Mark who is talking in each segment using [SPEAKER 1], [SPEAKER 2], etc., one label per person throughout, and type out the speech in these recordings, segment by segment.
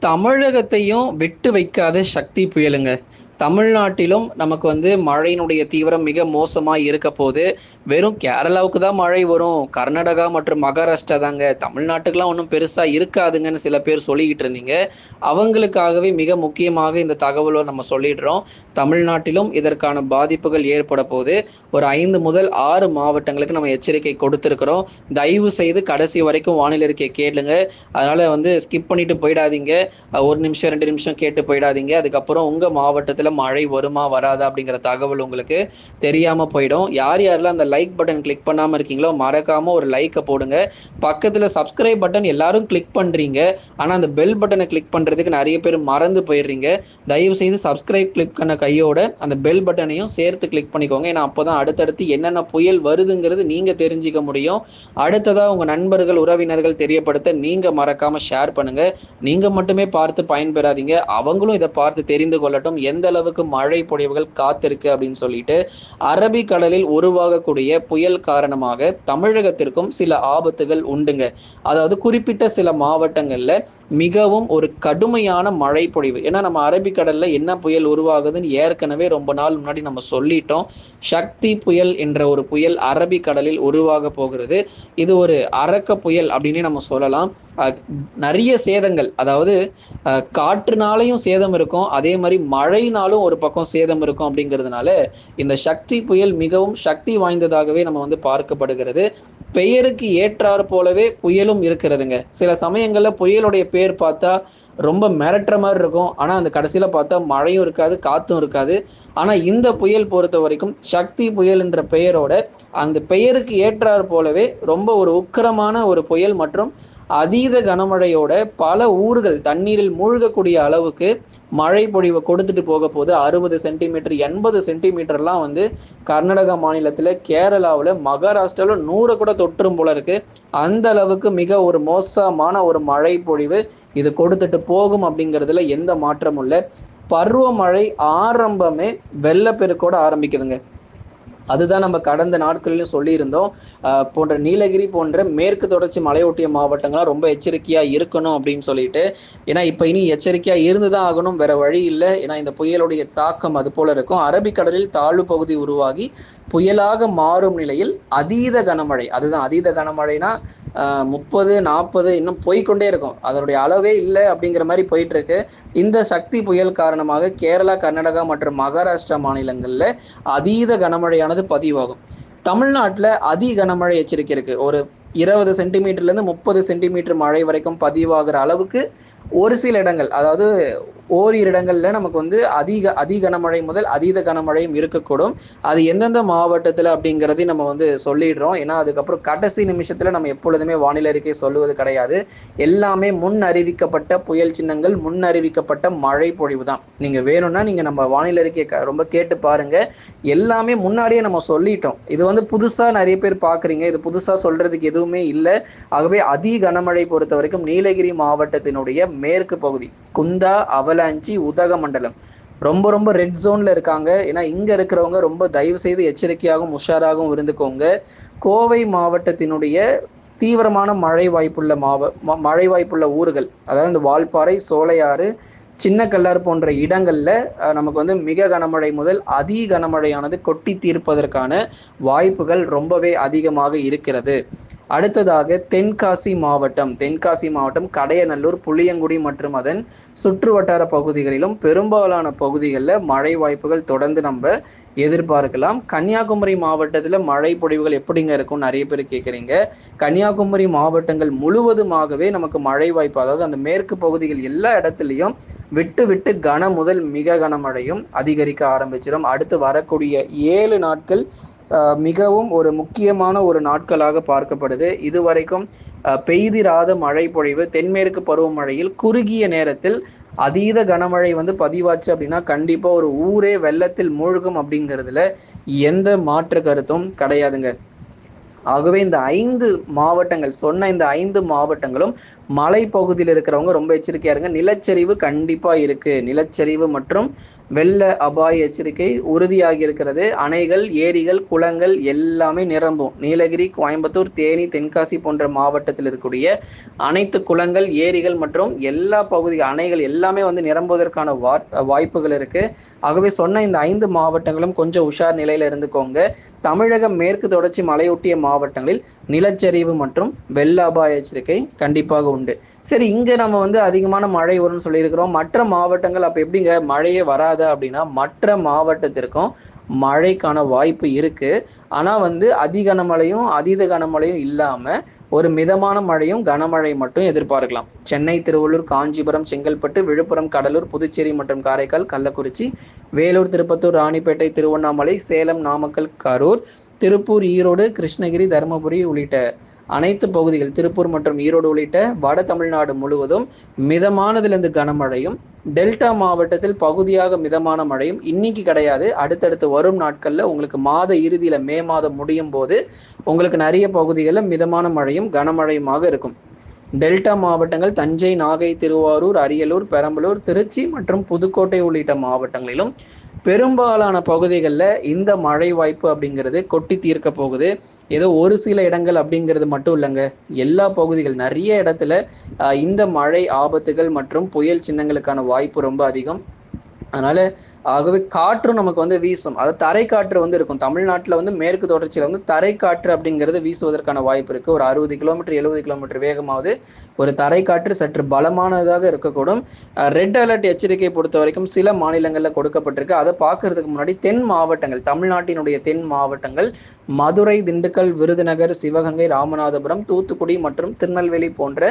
[SPEAKER 1] தமிழகத்தையும் விட்டு வைக்காத சக்தி புயலுங்க. தமிழ்நாட்டிலும் நமக்கு வந்து மழையினுடைய தீவிரம் மிக மோசமாக இருக்க போது வெறும் கேரளாவுக்கு தான் மழை வரும். கர்நாடகா மற்றும் மகாராஷ்டிரா தாங்க. தமிழ்நாட்டுக்கெலாம் ஒன்றும் பெருசாக இருக்காதுங்கன்னு சில பேர் சொல்லிக்கிட்டு இருந்தீங்க. அவங்களுக்காகவே மிக முக்கியமாக இந்த தகவலை நம்ம சொல்லிடுறோம். தமிழ்நாட்டிலும் இதற்கான பாதிப்புகள் ஏற்பட போது ஒரு ஐந்து முதல் ஆறு மாவட்டங்களுக்கு நம்ம எச்சரிக்கை கொடுத்துருக்குறோம். தயவு செய்து கடைசி வரைக்கும் வானிலை அறிக்கையை கேளுங்க. அதனால் வந்து ஸ்கிப் பண்ணிட்டு போயிடாதீங்க. ஒரு நிமிஷம் ரெண்டு நிமிஷம் கேட்டு போயிடாதீங்க. அதுக்கப்புறம் உங்கள் மாவட்டத்தில் மழை வருமா வராதா அப்படிங்கிற தகவல் உங்களுக்கு தெரியாமல் போயிடும். யார் யாரெல்லாம் அந்த லைக் பட்டன் கிளிக் பண்ணாமல் இருக்கீங்களோ மறக்காமல் ஒரு லைக்கை போடுங்க. பக்கத்தில் சப்ஸ்கிரைப் பட்டன் எல்லாரும் கிளிக் பண்ணுறீங்க ஆனால் அந்த பெல் பட்டனை கிளிக் பண்ணுறதுக்கு நிறைய பேர் மறந்து போயிடுறீங்க. தயவு செய்து சப்ஸ்கிரைப் கிளிக் பண்ண கையோட அந்த பெல் பட்டனையும் சேர்த்து கிளிக் பண்ணிக்கோங்க. ஏன்னா அப்போ தான் அடுத்தடுத்து என்னென்ன புயல் வருதுங்கிறது நீங்கள் தெரிஞ்சிக்க முடியும். அடுத்ததாக உங்கள் நண்பர்கள் உறவினர்கள் தெரியப்படுத்த நீங்கள் மறக்காமல் ஷேர் பண்ணுங்கள் நீங்கள் மட்டுமே பார்த்து பயன்பெறாதீங்க. அவங்களும் இதை பார்த்து தெரிந்து கொள்ளட்டும். எந்த அளவுக்கு மழை பொழிவுகள் காத்திருக்கு அப்படின்னு சொல்லிட்டு அரபிக்கடலில் உருவாகக்கூடிய புயல் காரணமாக தமிழகத்திற்கும் சில ஆபத்துகள் உண்டுங்க. அதாவது குறிப்பிட்ட சில மாவட்டங்களில் மிகவும் ஒரு கடுமையான மழை பொழிவு. ஏன்னா நம்ம அரபிக்கடல்ல என்ன புயல் உருவாகுதுன்னு ஏற்கனவே ரொம்ப நாள் முன்னாடி நம்ம சொல்லிட்டோம். சக்தி புயல் என்ற ஒரு புயல் அரபிக்கடலில் உருவாக போகிறது. இது ஒரு அரக்க புயல் அப்படின்னு நம்ம சொல்லலாம். நிறைய சேதங்கள். அதாவது காற்றுனாலையும் சேதம் இருக்கும். அதே மாதிரி இருந்தாலும் ஒரு பக்கம் சேதம் இருக்கும் அப்படிங்கிறதுனால இந்த சக்தி புயல் மிகவும் சக்தி வாய்ந்ததாகவே நம்ம வந்து பார்க்கப்படுகிறது. பெயருக்கு ஏற்றாறு போலவே புயலும் இருக்கிறதுங்க. சில சமயங்களில் புயலுடைய பேர் பார்த்தா ரொம்ப மிரட்டுற மாதிரி இருக்கும். ஆனால் அந்த கடைசியில் பார்த்தா மழையும் இருக்காது காற்றும் இருக்காது. ஆனால் இந்த புயல் பொறுத்த வரைக்கும் சக்தி புயல் என்ற பெயரோட அந்த பெயருக்கு ஏற்றாறு போலவே ரொம்ப ஒரு உக்கிரமான ஒரு புயல் மற்றும் அதீத கனமழையோட பல ஊர்கள் தண்ணீரில் மூழ்கக்கூடிய அளவுக்கு மழை பொழிவை கொடுத்துட்டு போக போது அறுபது சென்டிமீட்டர் எண்பது சென்டிமீட்டர்லாம் வந்து கர்நாடகா மாநிலத்தில் கேரளாவில் மகாராஷ்டிராவில் நூறு கூட தொற்றும் போல இருக்கு. அந்த அளவுக்கு மிக ஒரு மோசமான ஒரு மழை பொழிவு இது கொடுத்துட்டு போகும் அப்படிங்கிறதுல எந்த மாற்றமும் இல்லை. பருவமழை ஆரம்பமே வெள்ளப்பெருக்கோட ஆரம்பிக்குதுங்க. அதுதான் நம்ம கடந்த நாட்களிலும் சொல்லியிருந்தோம். போன்ற நீலகிரி போன்ற மேற்கு தொடர்ச்சி மலையொட்டிய மாவட்டங்கள்லாம் ரொம்ப எச்சரிக்கையாக இருக்கணும் அப்படின்னு சொல்லிட்டு. ஏன்னா இப்போ இனி எச்சரிக்கையாக இருந்து தான் ஆகணும் வேற வழி இல்லை. ஏன்னா இந்த புயலுடைய தாக்கம் அது போல இருக்கும். அரபிக்கடலில் தாழ்வு பகுதி உருவாகி புயலாக மாறும் நிலையில் அதீத கனமழை. அதுதான் அதீத கனமழைனா முப்பது நாற்பது இன்னும் போய்கொண்டே இருக்கும். அதனுடைய அளவே இல்லை அப்படிங்கிற மாதிரி போயிட்டு இருக்கு இந்த சக்தி புயல் காரணமாக கேரளா கர்நாடகா மற்றும் மகாராஷ்டிரா மாநிலங்களில் அதீத கனமழையானது பதிவாகும். தமிழ்நாட்டில் அதி கனமழை எச்சரிக்கை இருக்கு ஒரு இருபது சென்டிமீட்டர்லேருந்து முப்பது சென்டிமீட்டர் மழை வரைக்கும் பதிவாகிற அளவுக்கு ஒரு சில இடங்கள் அதாவது ஓரிரு இடங்களில் நமக்கு வந்து அதிக அதி கனமழை முதல் அதீத கனமழையும் இருக்கக்கூடும். அது எந்தெந்த மாவட்டத்தில் அப்படிங்கிறதையும் நம்ம வந்து சொல்லிடுறோம். ஏன்னா அதுக்கப்புறம் கடைசி நிமிஷத்தில் நம்ம எப்பொழுதுமே வானிலை அறிக்கை சொல்லுவது கிடையாது. எல்லாமே முன் அறிவிக்கப்பட்ட புயல் சின்னங்கள் முன் அறிவிக்கப்பட்ட மழை பொழிவு தான். நீங்கள் வேணும்னா நீங்கள் நம்ம வானிலை அறிக்கையை ரொம்ப கேட்டு பாருங்க. எல்லாமே முன்னாடியே நம்ம சொல்லிட்டோம். இது வந்து புதுசாக நிறைய பேர் பார்க்குறீங்க இது புதுசாக சொல்றதுக்கு எதுவுமே இல்லை. ஆகவே அதி கனமழை பொறுத்த வரைக்கும் நீலகிரி மாவட்டத்தினுடைய மேற்கு பகுதி குந்தா உதக உதகமண்டலம். ரொம்ப ரொம்ப ரெட் ஜோன்ல இருக்காங்க. ஏன்னா இங்க இருக்கிறவங்க ரொம்ப தயவு செய்து எச்சரிக்கையாகவும் உஷாராகவும் இருந்துக்கோங்க. கோவை மாவட்டத்தினுடைய தீவிரமான மழை வாய்ப்புள்ள மாவ மழை வாய்ப்புள்ள ஊர்கள் அதாவது இந்த வால்பாறை சோலையாறு சின்ன கல்லாறு போன்ற இடங்களில் நமக்கு வந்து மிக கனமழை முதல் அதி கனமழையானது கொட்டி தீர்ப்பதற்கான வாய்ப்புகள் ரொம்பவே அதிகமாக இருக்கிறது. அடுத்ததாக தென்காசி மாவட்டம். தென்காசி மாவட்டம் கடையநல்லூர் புளியங்குடி மற்றும் அதன் சுற்று வட்டார பகுதிகளிலும் பெரும்பாலான பகுதிகளில் மழை வாய்ப்புகள் தொடர்ந்து நம்ம எதிர்பார்க்கலாம். கன்னியாகுமரி மாவட்டத்தில் மழை பொழிவுகள் எப்படிங்க இருக்கும் நிறைய பேர் கேட்குறீங்க கன்னியாகுமரி மாவட்டங்கள் முழுவதுமாகவே நமக்கு மழை வாய்ப்பு அதாவது அந்த மேற்கு பகுதிகள் எல்லா இடத்துலையும் விட்டு விட்டு கன முதல் மிக கனமழையும் அதிகரிக்க ஆரம்பிச்சிடும் அடுத்து வரக்கூடிய ஏழு நாட்கள் மிகவும் ஒரு முக்கியமான ஒரு நாட்களாக பார்க்கப்படுது. இதுவரைக்கும் பெய்திராத மழை பொழிவு தென்மேற்கு பருவமழையில் குறுகிய நேரத்தில் அதீத கனமழை வந்து பதிவாச்சு அப்படின்னா கண்டிப்பாக ஒரு ஊரே வெள்ளத்தில் மூழ்கும் அப்படிங்கிறதுல எந்த மாற்று கருத்தும் கிடையாதுங்க. ஆகவே இந்த ஐந்து மாவட்டங்கள் சொன்ன இந்த ஐந்து மாவட்டங்களும் மலை பகுதியில் இருக்கிறவங்க ரொம்ப எச்சரிக்கையா இருங்க. நிலச்சரிவு கண்டிப்பா இருக்கு. நிலச்சரிவு மற்றும் வெள்ள அபாய எச்சரிக்கை உறுதியாகி இருக்கிறது. அணைகள் ஏரிகள் குளங்கள் எல்லாமே நிரம்பும். நீலகிரி கோயம்புத்தூர் தேனி தென்காசி போன்ற மாவட்டத்தில் இருக்கக்கூடிய அனைத்து குளங்கள் ஏரிகள் மற்றும் எல்லா பகுதி அணைகள் எல்லாமே வந்து நிரம்புவதற்கான வா வாய்ப்புகள் இருக்கு. ஆகவே சொன்ன இந்த ஐந்து மாவட்டங்களும் கொஞ்சம் உஷார் நிலையில இருந்துக்கோங்க. தமிழக மேற்கு தொடர்ச்சி மலையொட்டிய மாவட்டங்களில் நிலச்சரிவு மற்றும் வெள்ள அபாய எச்சரிக்கை கண்டிப்பாக உண்டு. சரி இங்கே நம்ம வந்து அதிகமான மழை வரும்னு சொல்லியிருக்கிறோம். மற்ற மாவட்டங்கள் அப்போ எப்படிங்க? மழையே வராது அப்படின்னா மற்ற மாவட்டத்திற்கும் மழைக்கான வாய்ப்பு இருக்குது ஆனால் வந்து அதி கனமழையும் அதீத கனமழையும் இல்லாமல் ஒரு மிதமான மழையும் கனமழை மட்டும் எதிர்பார்க்கலாம். சென்னை திருவள்ளூர் காஞ்சிபுரம் செங்கல்பட்டு விழுப்புரம் கடலூர் புதுச்சேரி மற்றும் காரைக்கால் கள்ளக்குறிச்சி வேலூர் திருப்பத்தூர் ராணிப்பேட்டை திருவண்ணாமலை சேலம் நாமக்கல் கரூர் திருப்பூர் ஈரோடு கிருஷ்ணகிரி தருமபுரி உள்ளிட்ட அனைத்து பகுதிகள் திருப்பூர் மற்றும் ஈரோடு உள்ளிட்ட வட தமிழ்நாடு முழுவதும் மிதமானதிலிருந்து கனமழையும் டெல்டா மாவட்டத்தில் பகுதியாக மிதமான மழையும் இன்னைக்கு கிடையாது. அடுத்தடுத்து வரும் நாட்களில் உங்களுக்கு மாத இறுதியில் மே மாதம் முடியும் போது உங்களுக்கு நிறைய பகுதிகளில் மிதமான மழையும் கனமழையுமாக இருக்கும். டெல்டா மாவட்டங்கள் தஞ்சை நாகை திருவாரூர் அரியலூர் பெரம்பலூர் திருச்சி மற்றும் புதுக்கோட்டை உள்ளிட்ட மாவட்டங்களிலும் பெரும்பாலான பகுதிகளில் இந்த மழை வாய்ப்பு அப்படிங்கிறது கொட்டி தீர்க்க போகுது. ஏதோ ஒரு சில இடங்கள் அப்படிங்கிறது மட்டும் இல்லைங்க. எல்லா பகுதிகள் நிறைய இடத்துல இந்த மழை ஆபத்துகள் மற்றும் புயல் சின்னங்களுக்கான வாய்ப்பு ரொம்ப அதிகம். அதனால ஆகவே காற்றும் நமக்கு வந்து வீசும். அதாவது தரை காற்று வந்து இருக்கும். தமிழ்நாட்டில் வந்து மேற்கு தொடர்ச்சியில் வந்து தரை காற்று அப்படிங்கிறது வீசுவதற்கான வாய்ப்பு இருக்குது ஒரு அறுபது கிலோமீட்டர் எழுபது கிலோமீட்டர் வேகமாவது ஒரு தரை காற்று சற்று பலமானதாக இருக்கக்கூடும். ரெட் அலர்ட் எச்சரிக்கை பொறுத்த வரைக்கும் சில மாநிலங்களில் கொடுக்கப்பட்டிருக்கு. அதை பார்க்கறதுக்கு முன்னாடி தென் மாவட்டங்கள் தமிழ்நாட்டினுடைய தென் மாவட்டங்கள் மதுரை திண்டுக்கல் விருதுநகர் சிவகங்கை ராமநாதபுரம் தூத்துக்குடி மற்றும் திருநெல்வேலி போன்ற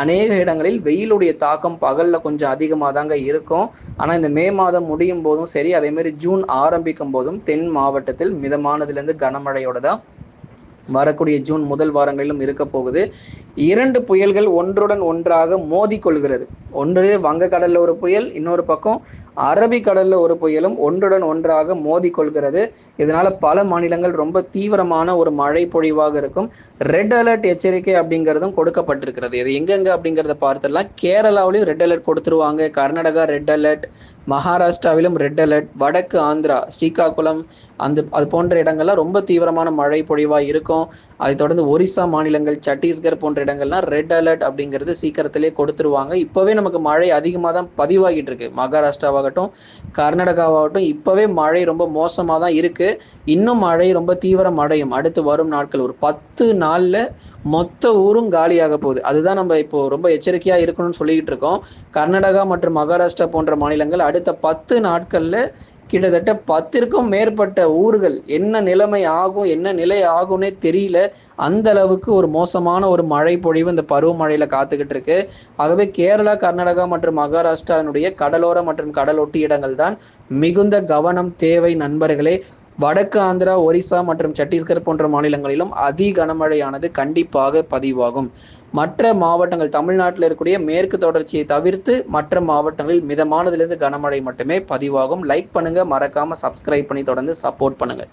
[SPEAKER 1] அநேக இடங்களில் வெயிலுடைய தாக்கம் பகலில் கொஞ்சம் அதிகமாக தாங்க இருக்கும். ஆனால் இந்த மே மாதம் முடியும் போதும் சரி அதே மாதிரி ஜூன் ஆரம்பிக்கும் போதும் தென் மாவட்டத்தில் மிதமானதுலேருந்து கனமழையோட தான் வரக்கூடிய ஜூன் முதல் வாரங்களிலும் இருக்க போகுது. இரண்டு புயல்கள் ஒன்றுடன் ஒன்றாக மோதி கொள்கிறது ஒன்று வங்கக்கடல்ல ஒரு புயல் இன்னொரு பக்கம் அரபிக்கடல்ல ஒரு புயலும் ஒன்றுடன் ஒன்றாக மோதி கொள்கிறது இதனால பல மாநிலங்கள் ரொம்ப தீவிரமான ஒரு மழை பொழிவாக இருக்கும். ரெட் அலர்ட் எச்சரிக்கை அப்படிங்கிறதும் கொடுக்கப்பட்டிருக்கிறது. இது எங்கெங்க அப்படிங்கிறத பார்த்துடலாம். கேரளாவிலையும் ரெட் அலர்ட் கொடுத்துருவாங்க. கர்நாடகா ரெட் அலர்ட் மகாராஷ்டிராவிலும் ரெட் அலர்ட் வடக்கு ஆந்திரா ஸ்ரீகாகுளம் அந்த அது போன்ற இடங்கள்லாம் ரொம்ப தீவிரமான மழை பொழிவாக இருக்கும். அதை தொடர்ந்து ஒரிசா மாநிலங்கள் சத்தீஸ்கர் போன்ற இடங்கள்லாம் ரெட் அலர்ட் அப்படிங்கிறது சீக்கிரத்திலே கொடுத்துருவாங்க. இப்போவே நமக்கு மழை அதிகமாக தான் பதிவாகிட்டு இருக்கு மகாராஷ்டிராவாகட்டும் கர்நாடகாவாகட்டும் இப்போவே மழை ரொம்ப மோசமாக தான் இருக்கு. இன்னும் மழை ரொம்ப தீவிரம் அடையும். அடுத்து வரும் நாட்கள் ஒரு பத்து நாளில் மொத்த ஊரும் காலியாக போகுது. அதுதான் நம்ம இப்போ ரொம்ப எச்சரிக்கையாக இருக்கணும்னு சொல்லிக்கிட்டு இருக்கோம் கர்நாடகா மற்றும் மகாராஷ்டிரா போன்ற மாநிலங்கள் அடுத்த பத்து நாட்களில் கிட்டத்தட்ட பத்திற்கும் மேற்பட்ட ஊர்கள் என்ன நிலைமை ஆகும் என்ன நிலை ஆகும்னே தெரியல. அந்த அளவுக்கு ஒரு மோசமான ஒரு மழை பொழிவு இந்த பருவமழையில காத்துக்கிட்டு இருக்கு. ஆகவே கேரளா கர்நாடகா மற்றும் மகாராஷ்டிராவினுடைய கடலோர மற்றும் கடலொட்டி இடங்கள் தான் மிகுந்த கவனம் தேவை நண்பர்களே. வடக்கு ஆந்திரா ஒரிசா மற்றும் சத்தீஸ்கர் போன்ற மாநிலங்களிலும் அதி கனமழையானது கண்டிப்பாக பதிவாகும். மற்ற மாவட்டங்கள் தமிழ்நாட்டில் இருக்கக்கூடிய மேற்கு தொடர்ச்சியை தவிர்த்து மற்ற மாவட்டங்களில் மிதமானதிலிருந்து கனமழை மட்டுமே பதிவாகும். லைக் பண்ணுங்க மறக்காம சப்ஸ்கிரைப் பண்ணி தொடர்ந்து சப்போர்ட் பண்ணுங்க.